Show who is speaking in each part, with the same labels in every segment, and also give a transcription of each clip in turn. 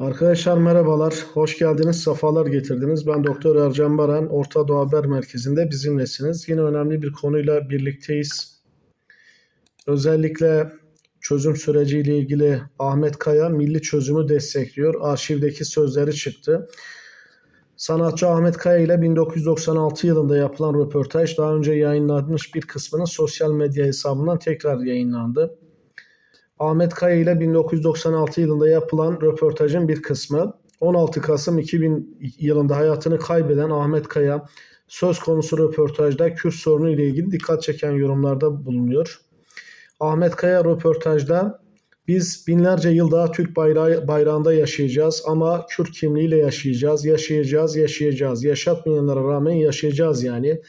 Speaker 1: Arkadaşlar merhabalar, hoş geldiniz, sefalar getirdiniz. Ben Doktor Ercan Baran, Orta Doğu Haber Merkezi'nde bizimlesiniz. Yine önemli bir konuyla birlikteyiz. Özellikle çözüm süreciyle ilgili Ahmet Kaya milli çözümü destekliyor. Arşivdeki sözleri çıktı. Sanatçı Ahmet Kaya ile 1996 yılında yapılan röportaj daha önce yayınlanmış bir kısmının sosyal medya hesabından tekrar yayınlandı. Ahmet Kaya ile 1996 yılında yapılan röportajın bir kısmı 16 Kasım 2000 yılında hayatını kaybeden Ahmet Kaya söz konusu röportajda Kürt sorunu ile ilgili dikkat çeken yorumlarda bulunuyor. Ahmet Kaya röportajda biz binlerce yıl daha Türk bayrağı, bayrağında yaşayacağız ama Kürt kimliğiyle yaşayacağız, yaşayacağız, yaşayacağız. Yaşatmayanlara rağmen yaşayacağız yani.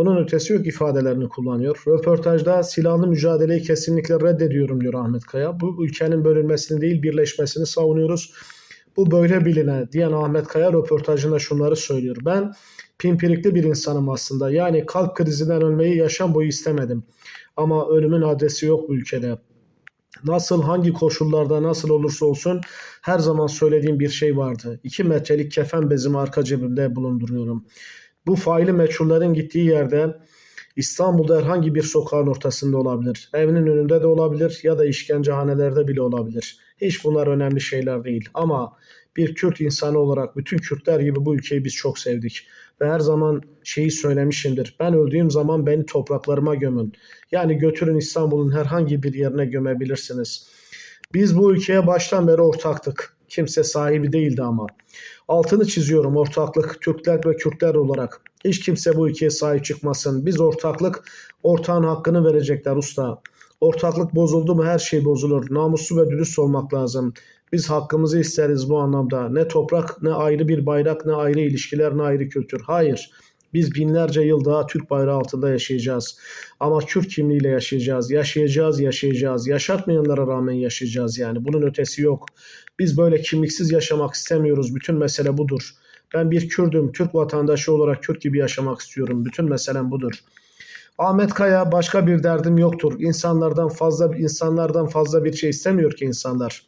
Speaker 1: Bunun ötesi yok ifadelerini kullanıyor. Röportajda silahlı mücadeleyi kesinlikle reddediyorum diyor Ahmet Kaya. Bu ülkenin bölünmesini değil birleşmesini savunuyoruz. Bu böyle biline diyen Ahmet Kaya röportajında şunları söylüyor. Ben pimpirikli bir insanım aslında. Yani kalp krizinden ölmeyi yaşam boyu istemedim. Ama ölümün adresi yok bu ülkede. Nasıl hangi koşullarda nasıl olursa olsun her zaman söylediğim bir şey vardı. 2 metrelik kefen bezimi arka cebimde bulunduruyorum. Bu faili meçhullerin gittiği yerde İstanbul'da herhangi bir sokağın ortasında olabilir. Evinin önünde de olabilir ya da işkencehanelerde bile olabilir. Hiç bunlar önemli şeyler değil. Ama bir Kürt insanı olarak bütün Kürtler gibi bu ülkeyi biz çok sevdik. Ve her zaman şeyi söylemişimdir. Ben öldüğüm zaman beni topraklarıma gömün. Yani götürün İstanbul'un herhangi bir yerine gömebilirsiniz. Biz bu ülkeye baştan beri ortaktık. Kimse sahibi değildi ama. Altını çiziyorum ortaklık Türkler ve Kürtler olarak. Hiç kimse bu ülkeye sahip çıkmasın. Biz ortaklık ortağın hakkını verecekler usta. Ortaklık bozuldu mu her şey bozulur. Namuslu ve dürüst olmak lazım. Biz hakkımızı isteriz bu anlamda. Ne toprak, ne ayrı bir bayrak, ne ayrı ilişkiler, ne ayrı kültür. Hayır. Biz binlerce yıl daha Türk bayrağı altında yaşayacağız. Ama Kürt kimliğiyle yaşayacağız. Yaşayacağız, yaşayacağız. Yaşatmayanlara rağmen yaşayacağız yani. Bunun ötesi yok. Biz böyle kimliksiz yaşamak istemiyoruz. Bütün mesele budur. Ben bir Kürdüm. Türk vatandaşı olarak Kürt gibi yaşamak istiyorum. Bütün meselem budur. Ahmet Kaya başka bir derdim yoktur. İnsanlardan fazla insanlardan fazla bir şey istemiyor ki insanlar.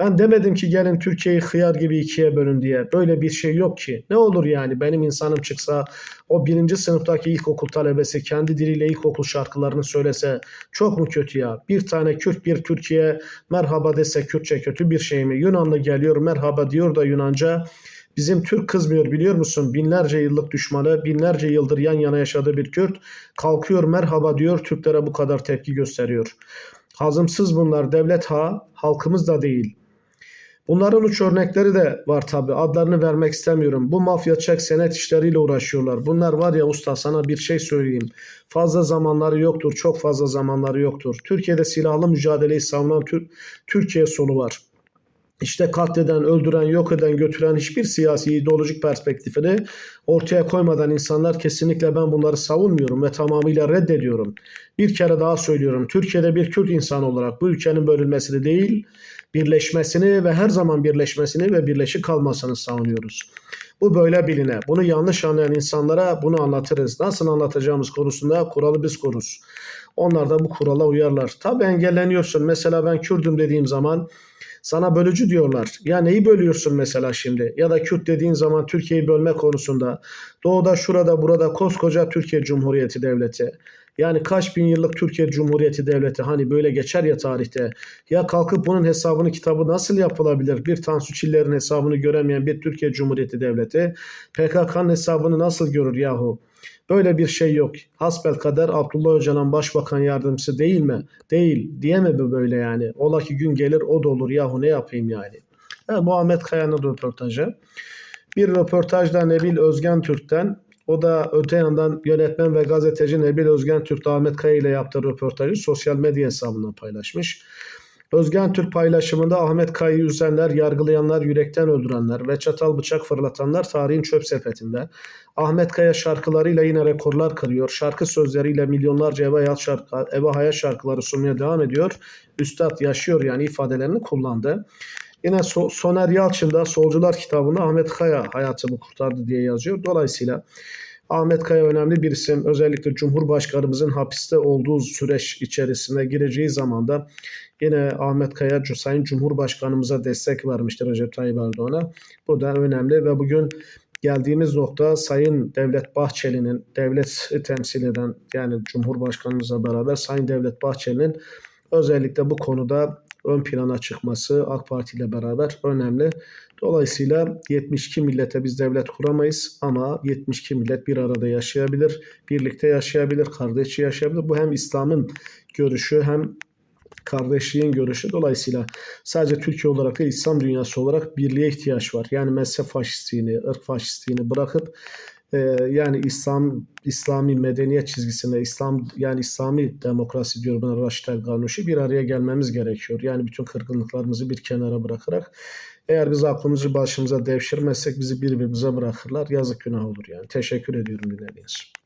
Speaker 1: Ben demedim ki gelin Türkiye'yi hıyar gibi ikiye bölün diye. Böyle bir şey yok ki. Ne olur yani benim insanım çıksa o birinci sınıftaki ilkokul talebesi kendi diliyle ilkokul şarkılarını söylese çok mu kötü ya? Bir tane Kürt bir Türkiye merhaba dese Kürtçe kötü bir şey mi? Yunanlı geliyor merhaba diyor da Yunanca. Bizim Türk kızmıyor biliyor musun? Binlerce yıllık düşmanı, binlerce yıldır yan yana yaşadığı bir Kürt kalkıyor merhaba diyor Türklere bu kadar tepki gösteriyor. Hazımsız bunlar devlet ha, halkımız da değil. Bunların uç örnekleri de var tabi. Adlarını vermek istemiyorum. Bu mafya çek senet işleriyle uğraşıyorlar. Bunlar var ya usta sana bir şey söyleyeyim. Fazla zamanları yoktur. Çok fazla zamanları yoktur. Türkiye'de silahlı mücadeleyi savunan Tür Türkiye solu var. İşte katleden, öldüren, yok eden, götüren hiçbir siyasi ideolojik perspektifini ortaya koymadan insanlar kesinlikle ben bunları savunmuyorum ve tamamıyla reddediyorum. Bir kere daha söylüyorum. Türkiye'de bir Kürt insan olarak bu ülkenin bölünmesini değil, birleşmesini ve her zaman birleşmesini ve birleşik kalmasını savunuyoruz. Bu böyle biline. Bunu yanlış anlayan insanlara bunu anlatırız. Nasıl anlatacağımız konusunda kuralı biz koruz. Onlar da bu kurala uyarlar. Tabi engelleniyorsun. Mesela ben Kürdüm dediğim zaman sana bölücü diyorlar. Ya neyi bölüyorsun mesela şimdi? Ya da Kürt dediğin zaman Türkiye'yi bölme konusunda. Doğuda şurada burada koskoca Türkiye Cumhuriyeti Devleti. Yani kaç bin yıllık Türkiye Cumhuriyeti Devleti hani böyle geçer ya tarihte. Ya kalkıp bunun hesabını kitabı nasıl yapılabilir? Bir Tansu Çiller'in hesabını göremeyen bir Türkiye Cumhuriyeti Devleti PKK'nın hesabını nasıl görür yahu? Böyle bir şey yok. Hasbel kader Abdullah Öcalan başbakan yardımcısı değil mi? Değil. Diyeme mi böyle yani? Ola ki gün gelir o da olur yahu ne yapayım yani? Evet, Muhammed Kaya'nın röportajı. Bir röportajda Nebil Özgen Türk'ten o da öte yandan yönetmen ve gazeteci Nebil Özgen Türk Ahmet Kaya ile yaptığı röportajı sosyal medya hesabından paylaşmış. Özgen Türk paylaşımında Ahmet Kaya'yı üzenler, yargılayanlar, yürekten öldürenler ve çatal bıçak fırlatanlar tarihin çöp sepetinde. Ahmet Kaya şarkılarıyla yine rekorlar kırıyor. Şarkı sözleriyle milyonlarca eve hayat, şarkı, eve hayat şarkıları sunmaya devam ediyor. Üstad yaşıyor yani ifadelerini kullandı. Yine so Soner Yalçın da Solcular kitabında Ahmet Kaya hayatımı kurtardı diye yazıyor. Dolayısıyla Ahmet Kaya önemli bir isim. Özellikle Cumhurbaşkanımızın hapiste olduğu süreç içerisine gireceği zaman da yine Ahmet Kaya Sayın Cumhurbaşkanımıza destek vermiştir Recep Tayyip Erdoğan'a. Bu da önemli ve bugün geldiğimiz nokta Sayın Devlet Bahçeli'nin devlet temsil eden yani Cumhurbaşkanımızla beraber Sayın Devlet Bahçeli'nin özellikle bu konuda ön plana çıkması AK Parti ile beraber önemli. Dolayısıyla 72 millete biz devlet kuramayız ama 72 millet bir arada yaşayabilir, birlikte yaşayabilir, kardeşçe yaşayabilir. Bu hem İslam'ın görüşü hem kardeşliğin görüşü. Dolayısıyla sadece Türkiye olarak değil İslam dünyası olarak birliğe ihtiyaç var. Yani mezhep faşistliğini, ırk faşistliğini bırakıp e, yani İslam İslami medeniyet çizgisinde İslam yani İslami demokrasi diyor buna Raşid El Garnuşi bir araya gelmemiz gerekiyor. Yani bütün kırgınlıklarımızı bir kenara bırakarak eğer biz aklımızı başımıza devşirmezsek bizi birbirimize bırakırlar. Yazık günah olur yani. Teşekkür ediyorum dinlediğiniz için.